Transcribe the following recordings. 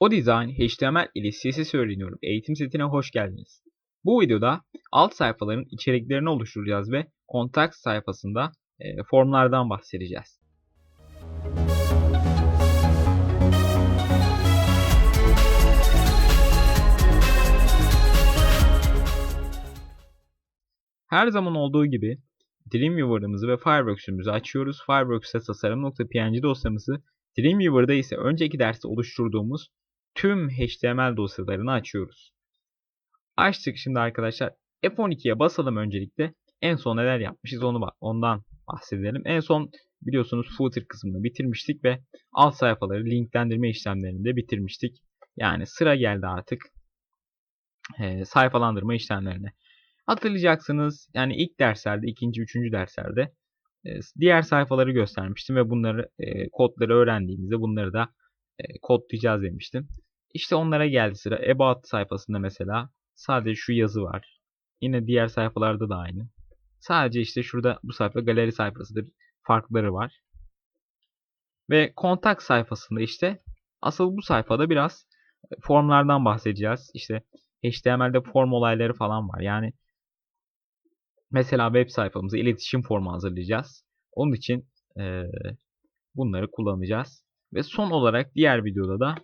O Design HTML ile CSS öğreniyorum eğitim setine hoş geldiniz. Bu videoda alt sayfaların içeriklerini oluşturacağız ve kontak sayfasında e, formlardan bahsedeceğiz. Her zaman olduğu gibi Dreamweaver'ımızı ve Fireworks'ümüzü açıyoruz. Fireworks'ta tasarım.png dosyamızı, Dreamweaver'da ise önceki derste oluşturduğumuz tüm HTML dosyalarını açıyoruz. Açtık şimdi arkadaşlar. F12'ye basalım öncelikle. En son neler yapmışız onu ondan bahsedelim. En son biliyorsunuz footer kısmını bitirmiştik ve alt sayfaları linklendirme işlemlerini de bitirmiştik. Yani sıra geldi artık e, sayfalandırma işlemlerine. Hatırlayacaksınız yani ilk derslerde, ikinci, üçüncü derslerde e, diğer sayfaları göstermiştim ve bunları e, kodları öğrendiğimizde bunları da kodlayacağız demiştim. İşte onlara geldi sıra. About sayfasında mesela sadece şu yazı var. Yine diğer sayfalarda da aynı. Sadece işte şurada bu sayfa galeri sayfasıdır. Farkları var. Ve kontak sayfasında işte asıl bu sayfada biraz formlardan bahsedeceğiz. İşte HTML'de form olayları falan var. Yani mesela web sayfamıza iletişim formu hazırlayacağız. Onun için e, bunları kullanacağız. Ve son olarak diğer videoda da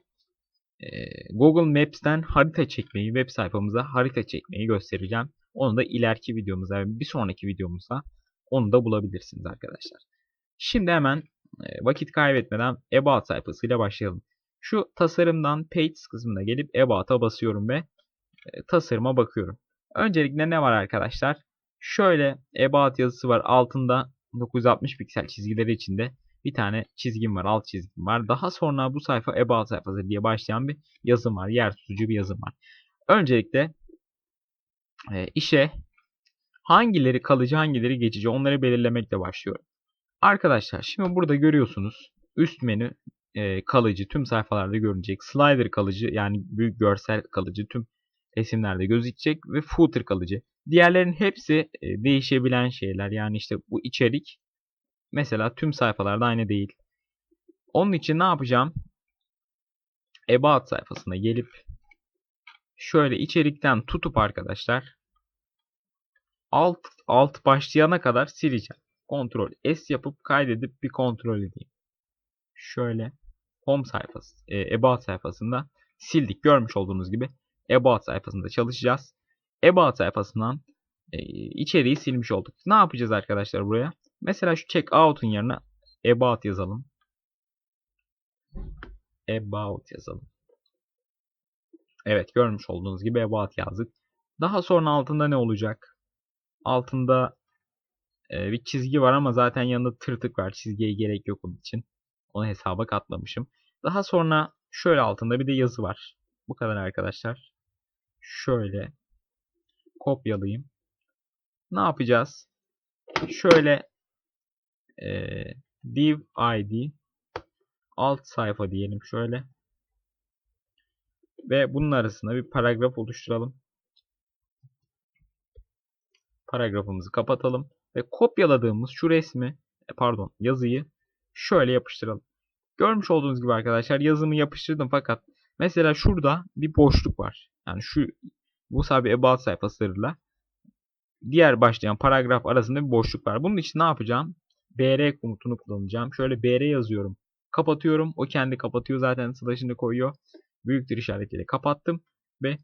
e, Google Maps'ten harita çekmeyi, web sayfamıza harita çekmeyi göstereceğim. Onu da ileriki videomuzda, bir sonraki videomuzda onu da bulabilirsiniz arkadaşlar. Şimdi hemen e, vakit kaybetmeden About sayfasıyla başlayalım. Şu tasarımdan Pages kısmına gelip About'a basıyorum ve e, tasarıma bakıyorum. Öncelikle ne var arkadaşlar? Şöyle About yazısı var. Altında 960 piksel çizgileri içinde bir tane çizgim var. Alt çizgim var. Daha sonra bu sayfa About sayfası diye başlayan bir yazım var. Yer tutucu bir yazım var. Öncelikle e, işe hangileri kalıcı hangileri geçici onları belirlemekle başlıyorum. Arkadaşlar şimdi burada görüyorsunuz üst menü e, kalıcı tüm sayfalarda görünecek. Slider kalıcı yani büyük görsel kalıcı tüm resimlerde gözükecek ve footer kalıcı. Diğerlerin hepsi e, değişebilen şeyler. Yani işte bu içerik mesela tüm sayfalarda aynı değil. Onun için ne yapacağım? About sayfasına gelip şöyle içerikten tutup arkadaşlar alt alt başlayana kadar sileceğim. Kontrol S yapıp kaydedip bir kontrol edeyim. Şöyle home sayfası, e, about sayfasında sildik. Görmüş olduğunuz gibi about sayfasında çalışacağız. About sayfasından e, içeriği silmiş olduk. Ne yapacağız arkadaşlar buraya? Mesela şu checkout'un yerine about yazalım. About yazalım. Evet görmüş olduğunuz gibi about yazdık. Daha sonra altında ne olacak? Altında e, bir çizgi var ama zaten yanında tırtık var. Çizgiye gerek yok onun için. Onu hesaba katlamışım. Daha sonra şöyle altında bir de yazı var. Bu kadar arkadaşlar. Şöyle kopyalayayım. Ne yapacağız? Şöyle e, div id alt sayfa diyelim şöyle. Ve bunun arasında bir paragraf oluşturalım. Paragrafımızı kapatalım. Ve kopyaladığımız şu resmi e, pardon yazıyı şöyle yapıştıralım. Görmüş olduğunuz gibi arkadaşlar yazımı yapıştırdım fakat mesela şurada bir boşluk var. Yani şu bu sabi about sayfasıyla diğer başlayan paragraf arasında bir boşluk var. Bunun için ne yapacağım? Br komutunu kullanacağım. Şöyle br yazıyorum. Kapatıyorum. O kendi kapatıyor zaten slash'ını koyuyor. Büyüktür işaretiyle kapattım ve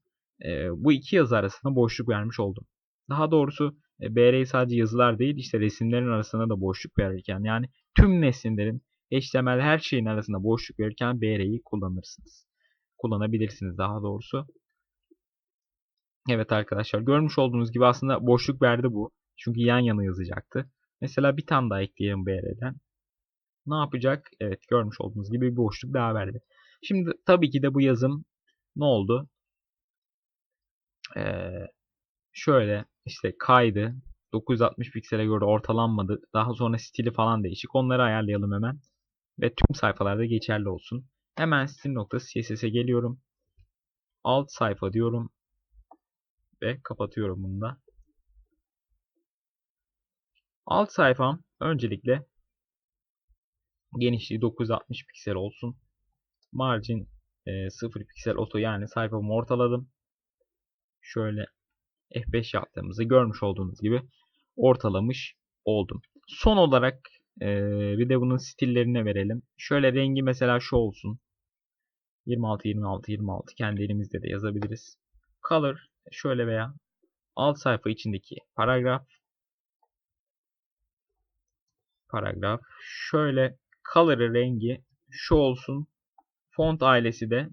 e, bu iki yazı arasında boşluk vermiş oldum. Daha doğrusu e, BR'yi sadece yazılar değil işte resimlerin arasında da boşluk verirken yani tüm nesnelerin HTML her şeyin arasında boşluk verirken BR'yi kullanırsınız. Kullanabilirsiniz daha doğrusu. Evet arkadaşlar görmüş olduğunuz gibi aslında boşluk verdi bu. Çünkü yan yana yazacaktı. Mesela bir tane daha ekleyelim BR'den. Ne yapacak? Evet görmüş olduğunuz gibi bir boşluk daha verdi. Şimdi tabii ki de bu yazım ne oldu? Ee, şöyle işte kaydı. 960 piksele göre ortalanmadı. Daha sonra stili falan değişik. Onları ayarlayalım hemen. Ve tüm sayfalarda geçerli olsun. Hemen stil.css'e geliyorum. Alt sayfa diyorum. Ve kapatıyorum bunu da. Alt sayfam öncelikle genişliği 960 piksel olsun. Margin e, 0 piksel oto yani sayfamı ortaladım. Şöyle F5 yaptığımızı görmüş olduğunuz gibi ortalamış oldum. Son olarak e, bir de bunun stillerine verelim. Şöyle rengi mesela şu olsun. 26 26 26 kendi elimizde de yazabiliriz. Color şöyle veya alt sayfa içindeki paragraf paragraf şöyle color'ı rengi şu olsun. Font ailesi de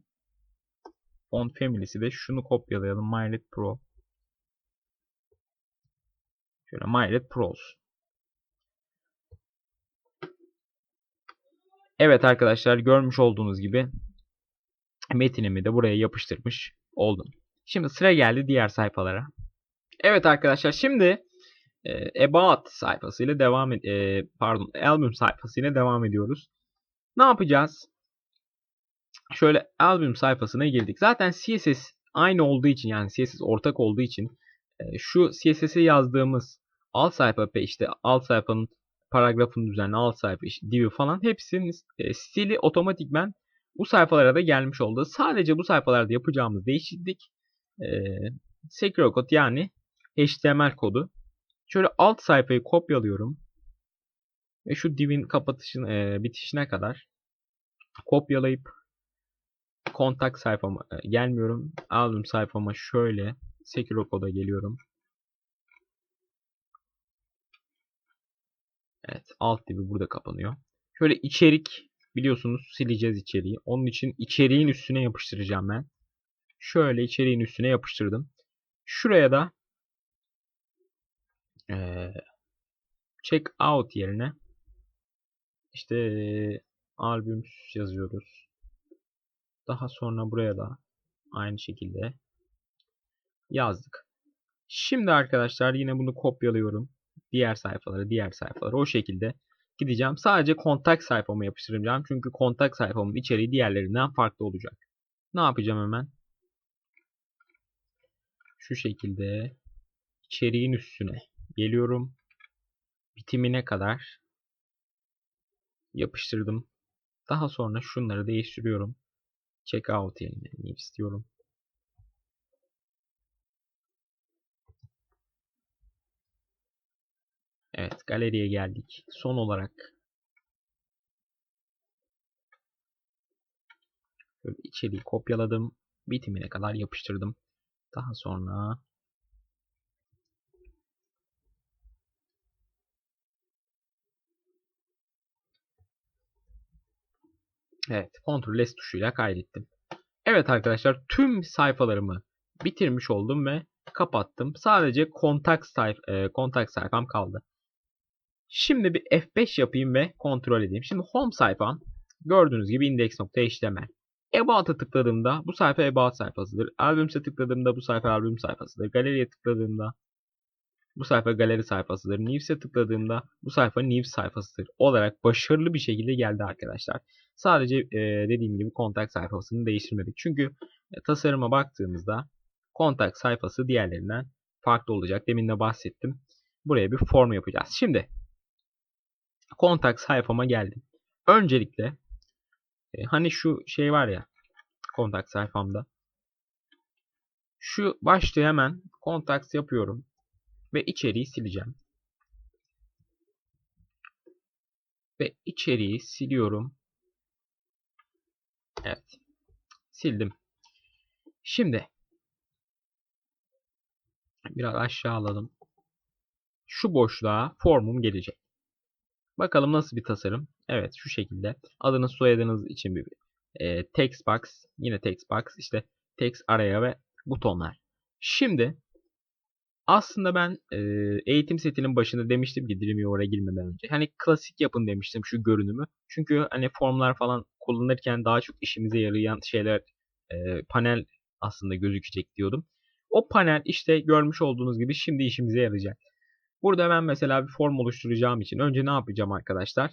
font family'si de şunu kopyalayalım. Mylet Pro. Şöyle Mylet Pro olsun. Evet arkadaşlar görmüş olduğunuz gibi metinimi de buraya yapıştırmış oldum. Şimdi sıra geldi diğer sayfalara. Evet arkadaşlar şimdi e, About sayfasıyla devam et, e, pardon Album sayfasıyla devam ediyoruz. Ne yapacağız? Şöyle albüm sayfasına girdik. Zaten CSS aynı olduğu için yani CSS ortak olduğu için e, şu CSS'e yazdığımız alt sayfa işte alt sayfanın paragrafın düzenli alt sayfa işte divi falan hepsinin e, stili otomatikmen bu sayfalara da gelmiş oldu. Sadece bu sayfalarda yapacağımız değişiklik e, secure kod yani HTML kodu. Şöyle alt sayfayı kopyalıyorum. Ve şu divin kapatışın e, bitişine kadar kopyalayıp kontak sayfama e, gelmiyorum. Albüm sayfama şöyle secure koda geliyorum. Evet alt dibi burada kapanıyor. Şöyle içerik biliyorsunuz sileceğiz içeriği. Onun için içeriğin üstüne yapıştıracağım ben. Şöyle içeriğin üstüne yapıştırdım. Şuraya da ee, check out yerine işte albüm yazıyoruz. Daha sonra buraya da aynı şekilde yazdık. Şimdi arkadaşlar yine bunu kopyalıyorum. Diğer sayfaları, diğer sayfaları o şekilde gideceğim. Sadece kontak sayfamı yapıştıracağım. Çünkü kontak sayfamın içeriği diğerlerinden farklı olacak. Ne yapacağım hemen? Şu şekilde içeriğin üstüne geliyorum. Bitimine kadar yapıştırdım. Daha sonra şunları değiştiriyorum. Checkout yerine istiyorum. Evet galeriye geldik. Son olarak böyle içeriği kopyaladım. Bitimine kadar yapıştırdım. Daha sonra Evet, Ctrl S tuşuyla kaydettim. Evet arkadaşlar, tüm sayfalarımı bitirmiş oldum ve kapattım. Sadece kontak, sayf e, kontak sayfam kaldı. Şimdi bir F5 yapayım ve kontrol edeyim. Şimdi home sayfam gördüğünüz gibi index.html. About'a tıkladığımda bu sayfa About sayfasıdır. Albüms'e tıkladığımda bu sayfa albüm sayfasıdır. Galeriye tıkladığımda bu sayfa galeri sayfasıdır. News'e tıkladığımda bu sayfa News sayfasıdır. Olarak başarılı bir şekilde geldi arkadaşlar. Sadece e, dediğim gibi kontak sayfasını değiştirmedik. Çünkü e, tasarıma baktığımızda kontak sayfası diğerlerinden farklı olacak. Demin de bahsettim. Buraya bir form yapacağız. Şimdi kontak sayfama geldim. Öncelikle e, hani şu şey var ya kontak sayfamda. Şu başlığı hemen kontaks yapıyorum. Ve içeriği sileceğim. Ve içeriği siliyorum. Evet. Sildim. Şimdi biraz aşağı alalım. Şu boşluğa formum gelecek. Bakalım nasıl bir tasarım. Evet şu şekilde. Adınız soyadınız için bir e, text box. Yine text box. işte text araya ve butonlar. Şimdi aslında ben e, eğitim setinin başında demiştim ki Dreamweaver'a girmeden önce. Hani klasik yapın demiştim şu görünümü. Çünkü hani formlar falan kullanırken daha çok işimize yarayan şeyler e, panel aslında gözükecek diyordum. O panel işte görmüş olduğunuz gibi şimdi işimize yarayacak. Burada ben mesela bir form oluşturacağım için önce ne yapacağım arkadaşlar?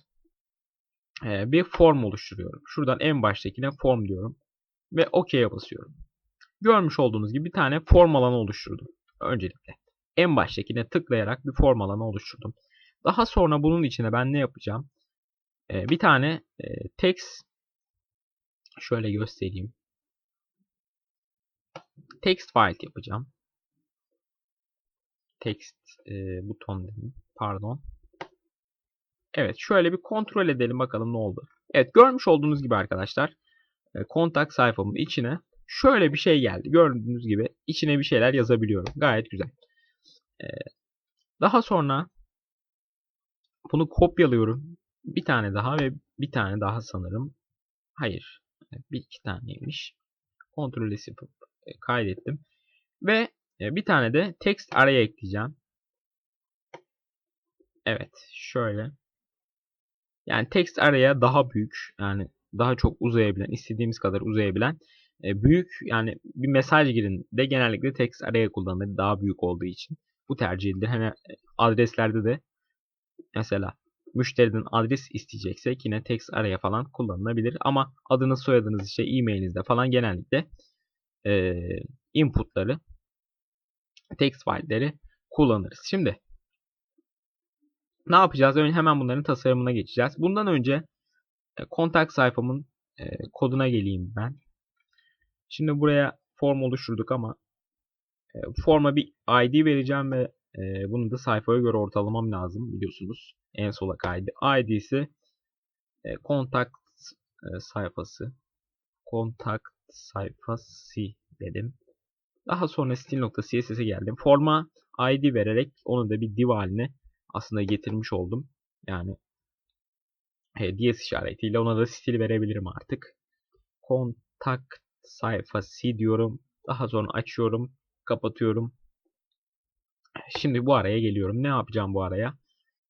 Ee, bir form oluşturuyorum. Şuradan en baştakine form diyorum. Ve OK'ye basıyorum. Görmüş olduğunuz gibi bir tane form alanı oluşturdum. Öncelikle en baştakine tıklayarak bir form alanı oluşturdum. Daha sonra bunun içine ben ne yapacağım? Ee, bir tane e, text şöyle göstereyim. text file yapacağım. Text e, buton dedim. Pardon. Evet şöyle bir kontrol edelim bakalım ne oldu. Evet görmüş olduğunuz gibi arkadaşlar e, kontak sayfamın içine şöyle bir şey geldi. Gördüğünüz gibi içine bir şeyler yazabiliyorum. Gayet güzel. E, daha sonra bunu kopyalıyorum. Bir tane daha ve bir tane daha sanırım. Hayır. Bir iki taneymiş. Ctrl S yapıp e, kaydettim. Ve bir tane de text araya ekleyeceğim. Evet. Şöyle. Yani text araya daha büyük yani daha çok uzayabilen, istediğimiz kadar uzayabilen e, büyük yani bir mesaj girin de genellikle text araya kullanılır daha büyük olduğu için. Bu tercih edilir. Hani adreslerde de mesela müşteriden adres isteyeceksek yine text araya falan kullanılabilir. Ama adınız soyadınız işte e-mailinizde falan genellikle e, inputları text file'leri kullanırız. Şimdi ne yapacağız? Önce hemen bunların tasarımına geçeceğiz. Bundan önce e, kontak sayfamın e, koduna geleyim ben. Şimdi buraya form oluşturduk ama e, forma bir ID vereceğim ve e, bunu da sayfaya göre ortalamam lazım biliyorsunuz. En sola kaydı. ID ise e, kontak e, sayfası. Kontak sayfası dedim. Daha sonra stil.css'e geldim. Forma ID vererek onu da bir div haline aslında getirmiş oldum. Yani he, DS işaretiyle ona da stil verebilirim artık. Kontak sayfası diyorum. Daha sonra açıyorum. Kapatıyorum. Şimdi bu araya geliyorum. Ne yapacağım bu araya?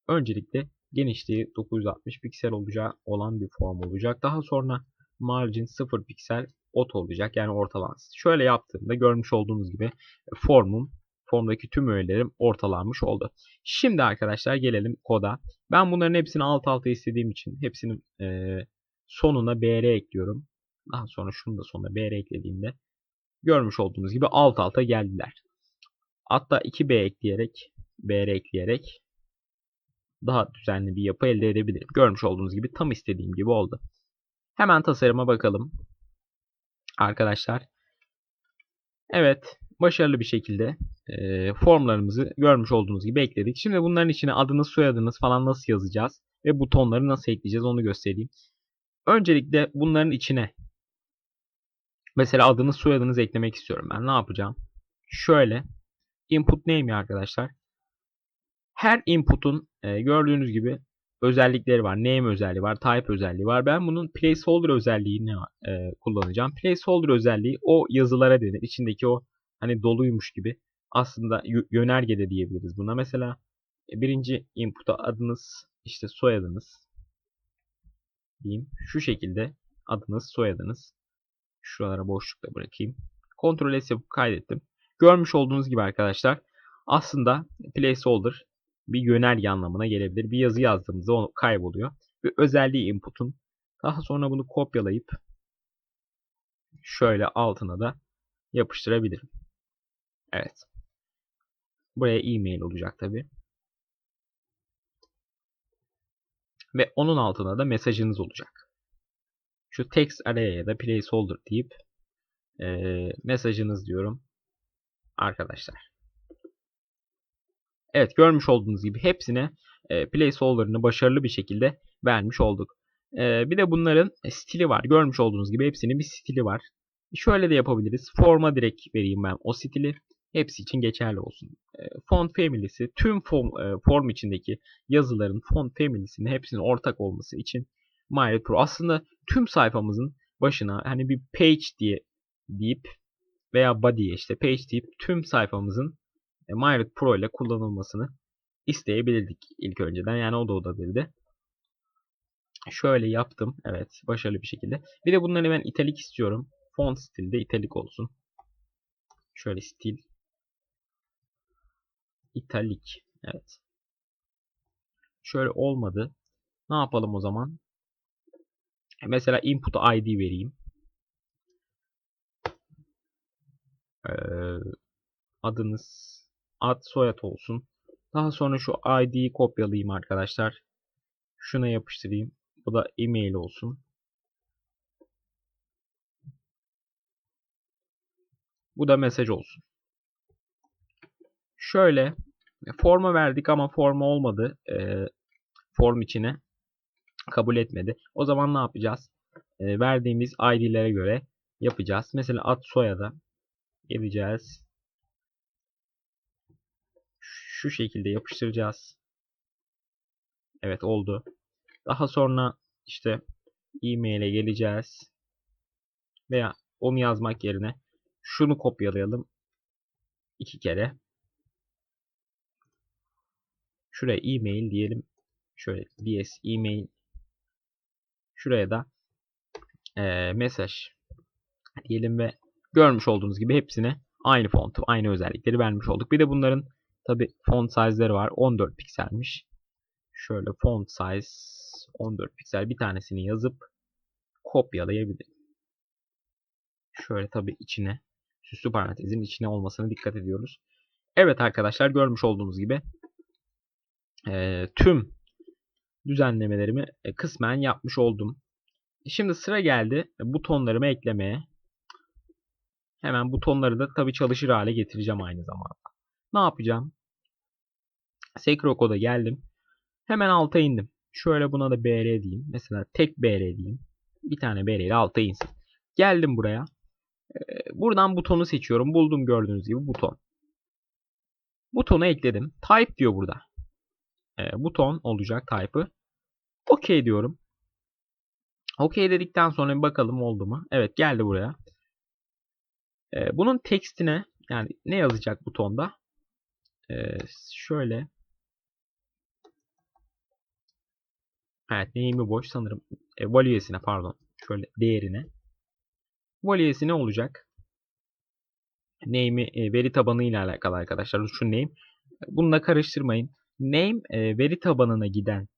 Öncelikle genişliği 960 piksel olacağı olan bir form olacak. Daha sonra margin 0 piksel ot olacak. Yani ortalansın. Şöyle yaptığımda görmüş olduğunuz gibi formum formdaki tüm öğelerim ortalanmış oldu. Şimdi arkadaşlar gelelim koda. Ben bunların hepsini alt alta istediğim için hepsinin e, sonuna br ekliyorum. Daha sonra şunu da sonuna br eklediğimde görmüş olduğunuz gibi alt alta geldiler. Hatta 2b ekleyerek br ekleyerek daha düzenli bir yapı elde edebilirim. Görmüş olduğunuz gibi tam istediğim gibi oldu. Hemen tasarıma bakalım. Arkadaşlar. Evet. Başarılı bir şekilde e, formlarımızı görmüş olduğunuz gibi ekledik. Şimdi bunların içine adınız, soyadınız falan nasıl yazacağız ve butonları nasıl ekleyeceğiz onu göstereyim. Öncelikle bunların içine mesela adınız, soyadınız eklemek istiyorum ben. Ne yapacağım? Şöyle input name arkadaşlar. Her input'un e, gördüğünüz gibi özellikleri var. Name özelliği var, type özelliği var. Ben bunun placeholder özelliğini e, kullanacağım. Placeholder özelliği o yazılara denir. İçindeki o hani doluymuş gibi aslında yönerge de diyebiliriz buna. Mesela e, birinci input'a adınız işte soyadınız diyeyim. Şu şekilde adınız soyadınız. Şuralara boşlukta bırakayım. Ctrl S yapıp kaydettim. Görmüş olduğunuz gibi arkadaşlar aslında placeholder bir yönerge anlamına gelebilir. Bir yazı yazdığımızda o kayboluyor. Ve özelliği input'un daha sonra bunu kopyalayıp şöyle altına da yapıştırabilirim. Evet. Buraya e-mail olacak tabi. Ve onun altına da mesajınız olacak. Şu text araya ya da placeholder deyip e, mesajınız diyorum arkadaşlar. Evet görmüş olduğunuz gibi hepsine e, placeholder'ını başarılı bir şekilde vermiş olduk. E, bir de bunların stili var. Görmüş olduğunuz gibi hepsinin bir stili var. Şöyle de yapabiliriz. Forma direkt vereyim ben o stili. Hepsi için geçerli olsun. E, font family'si tüm form, e, form içindeki yazıların font family'sinin hepsinin ortak olması için MyRed Pro aslında tüm sayfamızın başına hani bir page diye deyip veya body'ye işte page deyip tüm sayfamızın e, MyRed Pro ile kullanılmasını isteyebilirdik ilk önceden. Yani o da olabilirdi. Şöyle yaptım. Evet. Başarılı bir şekilde. Bir de bunları ben italik istiyorum. Font stilde italik olsun. Şöyle stil. İtalik. Evet. Şöyle olmadı. Ne yapalım o zaman? Mesela input ID vereyim. Ee, adınız ad soyad olsun. Daha sonra şu ID'yi kopyalayayım arkadaşlar. Şuna yapıştırayım. Bu da e-mail olsun. Bu da mesaj olsun. Şöyle forma verdik ama forma olmadı. E, form içine kabul etmedi. O zaman ne yapacağız? E, verdiğimiz ID'lere göre yapacağız. Mesela ad soyada geleceğiz. Şu şekilde yapıştıracağız. Evet oldu. Daha sonra işte e-mail'e geleceğiz. Veya onu yazmak yerine şunu kopyalayalım. iki kere. Şuraya e-mail diyelim. Şöyle ds e-mail. Şuraya da e, mesaj diyelim ve görmüş olduğunuz gibi hepsine aynı fontu, aynı özellikleri vermiş olduk. Bir de bunların tabi font size'ları var. 14 pikselmiş. Şöyle font size 14 piksel bir tanesini yazıp kopyalayabilirim. Şöyle tabi içine süslü parantezin içine olmasına dikkat ediyoruz. Evet arkadaşlar görmüş olduğunuz gibi e, tüm düzenlemelerimi e, kısmen yapmış oldum. Şimdi sıra geldi butonlarımı eklemeye. Hemen butonları da tabi çalışır hale getireceğim aynı zamanda. Ne yapacağım? Sekro koda geldim. Hemen alta indim. Şöyle buna da BR diyeyim. Mesela tek BR diyeyim. Bir tane BR ile alta insin. Geldim buraya. Buradan butonu seçiyorum. Buldum gördüğünüz gibi buton. Butonu ekledim. Type diyor burada. Buton olacak type'ı. OK diyorum. OK dedikten sonra bir bakalım oldu mu? Evet geldi buraya. Bunun tekstine yani ne yazacak butonda? Şöyle Evet name'i boş sanırım. E, value'sine pardon. Şöyle değerine. Value'si ne olacak? Name'i e, veri tabanı ile alakalı arkadaşlar. Şu name. Bununla karıştırmayın. Name e, veri tabanına giden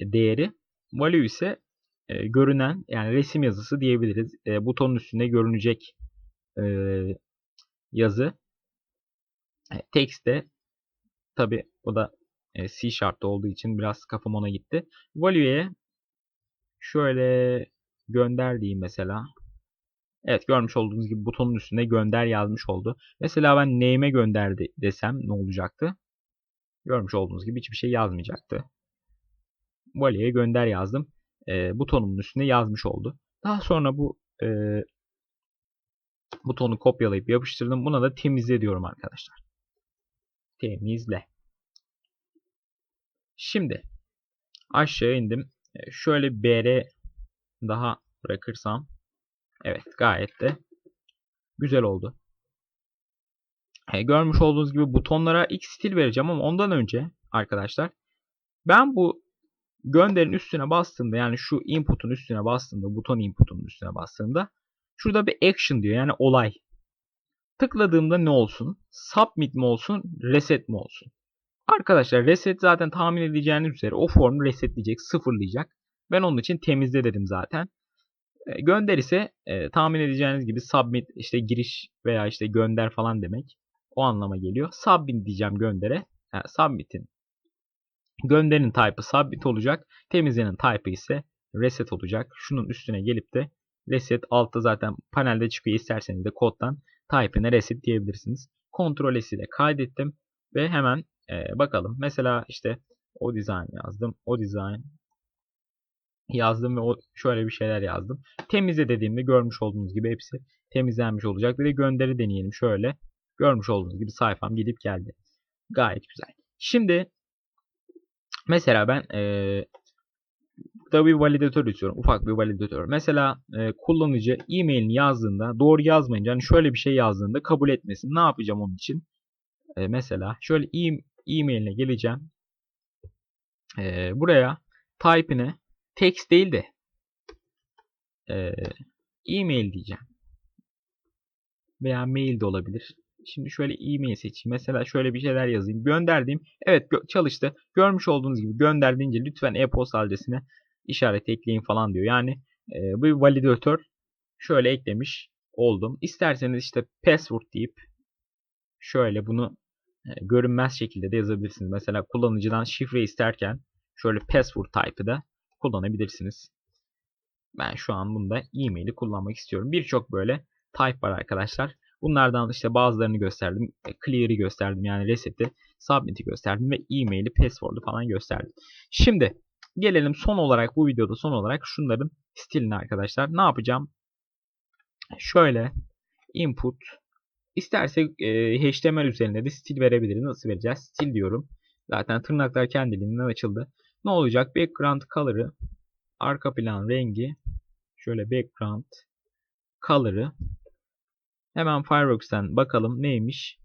değeri. Value ise e, görünen yani resim yazısı diyebiliriz. E, butonun üstünde görünecek e, yazı. E, text de tabi o da e, C Sharp'ta olduğu için biraz kafam ona gitti. Value'ye şöyle gönder diyeyim mesela. Evet görmüş olduğunuz gibi butonun üstünde gönder yazmış oldu. Mesela ben name'e gönderdi desem ne olacaktı? Görmüş olduğunuz gibi hiçbir şey yazmayacaktı. Value'ye gönder yazdım. E, butonumun üstünde yazmış oldu. Daha sonra bu e, butonu kopyalayıp yapıştırdım. Buna da temizle diyorum arkadaşlar. Temizle. Şimdi aşağı indim. E, şöyle BR daha bırakırsam evet gayet de güzel oldu. E, görmüş olduğunuz gibi butonlara X stil vereceğim ama ondan önce arkadaşlar ben bu gönderin üstüne bastığımda yani şu input'un üstüne bastığımda buton input'un üstüne bastığımda şurada bir action diyor yani olay. Tıkladığımda ne olsun? Submit mi olsun? Reset mi olsun? Arkadaşlar reset zaten tahmin edeceğiniz üzere o formu resetleyecek, sıfırlayacak. Ben onun için temizle dedim zaten. E, gönder ise e, tahmin edeceğiniz gibi submit işte giriş veya işte gönder falan demek. O anlama geliyor. Submit diyeceğim göndere. Yani submit'in gönderin type'ı submit olacak. Temizlenin type'ı ise reset olacak. Şunun üstüne gelip de reset altta zaten panelde çıkıyor. İsterseniz de koddan type'ine reset diyebilirsiniz. Ctrl S ile kaydettim ve hemen ee, bakalım. Mesela işte o design yazdım. O design yazdım ve o şöyle bir şeyler yazdım. Temizle dediğimde görmüş olduğunuz gibi hepsi temizlenmiş olacak. Bir de gönderi deneyelim şöyle. Görmüş olduğunuz gibi sayfam gidip geldi. Gayet güzel. Şimdi mesela ben da bir validatör istiyorum. Ufak bir validatör. Mesela e, kullanıcı e-mailini yazdığında doğru yazmayınca hani şöyle bir şey yazdığında kabul etmesin. Ne yapacağım onun için? E, mesela şöyle e e-mailine geleceğim. Ee, buraya type'ine text değil de e, e-mail diyeceğim. Veya mail de olabilir. Şimdi şöyle e-mail seçeyim. Mesela şöyle bir şeyler yazayım. Gönderdiğim. Evet gö çalıştı. Görmüş olduğunuz gibi gönderdiğince lütfen e-posta adresine işaret ekleyin falan diyor. Yani e, bu validatör şöyle eklemiş oldum. İsterseniz işte password deyip şöyle bunu e, görünmez şekilde de yazabilirsiniz. Mesela kullanıcıdan şifre isterken şöyle password type'ı da kullanabilirsiniz. Ben şu an bunda e-mail'i kullanmak istiyorum. Birçok böyle type var arkadaşlar. Bunlardan işte bazılarını gösterdim. E, Clear'i gösterdim yani reseti. Submit'i gösterdim ve e-mail'i, password'u falan gösterdim. Şimdi gelelim son olarak bu videoda son olarak şunların stiline arkadaşlar. Ne yapacağım? Şöyle input İstersek e, HTML üzerinde de stil verebiliriz. Nasıl vereceğiz? Stil diyorum. Zaten tırnaklar kendiliğinden açıldı. Ne olacak? Background color'ı arka plan rengi şöyle background color'ı hemen Fireworks'ten bakalım neymiş?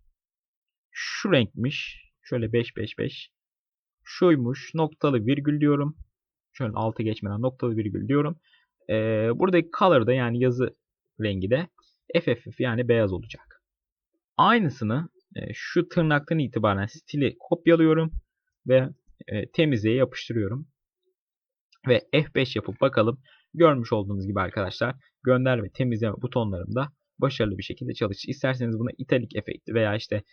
Şu renkmiş. Şöyle 555. Şuymuş. Noktalı virgül diyorum. Şöyle altı geçmeden noktalı virgül diyorum. Ee, buradaki color da yani yazı rengi de FFF yani beyaz olacak. Aynısını e, şu tırnaktan itibaren stili kopyalıyorum ve e, temizliğe yapıştırıyorum. Ve F5 yapıp bakalım. Görmüş olduğunuz gibi arkadaşlar gönder ve temizleme butonlarım da başarılı bir şekilde çalışır. İsterseniz buna italik efekti veya işte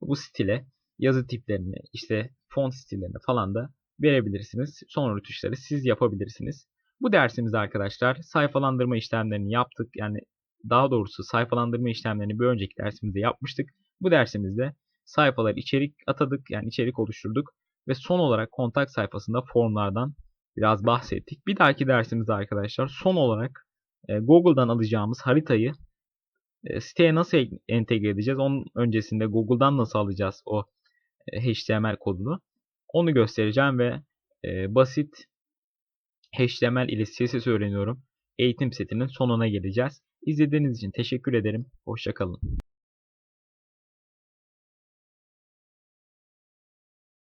bu stile yazı tiplerini işte font stillerini falan da verebilirsiniz. Sonra tuşları siz yapabilirsiniz. Bu dersimizde arkadaşlar sayfalandırma işlemlerini yaptık. Yani daha doğrusu sayfalandırma işlemlerini bir önceki dersimizde yapmıştık. Bu dersimizde sayfalar içerik atadık yani içerik oluşturduk ve son olarak kontak sayfasında formlardan biraz bahsettik. Bir dahaki dersimizde arkadaşlar son olarak e, Google'dan alacağımız haritayı e, siteye nasıl entegre edeceğiz? Onun öncesinde Google'dan nasıl alacağız o HTML kodunu? Onu göstereceğim ve basit HTML ile CSS öğreniyorum. Eğitim setinin sonuna geleceğiz. İzlediğiniz için teşekkür ederim. Hoşçakalın.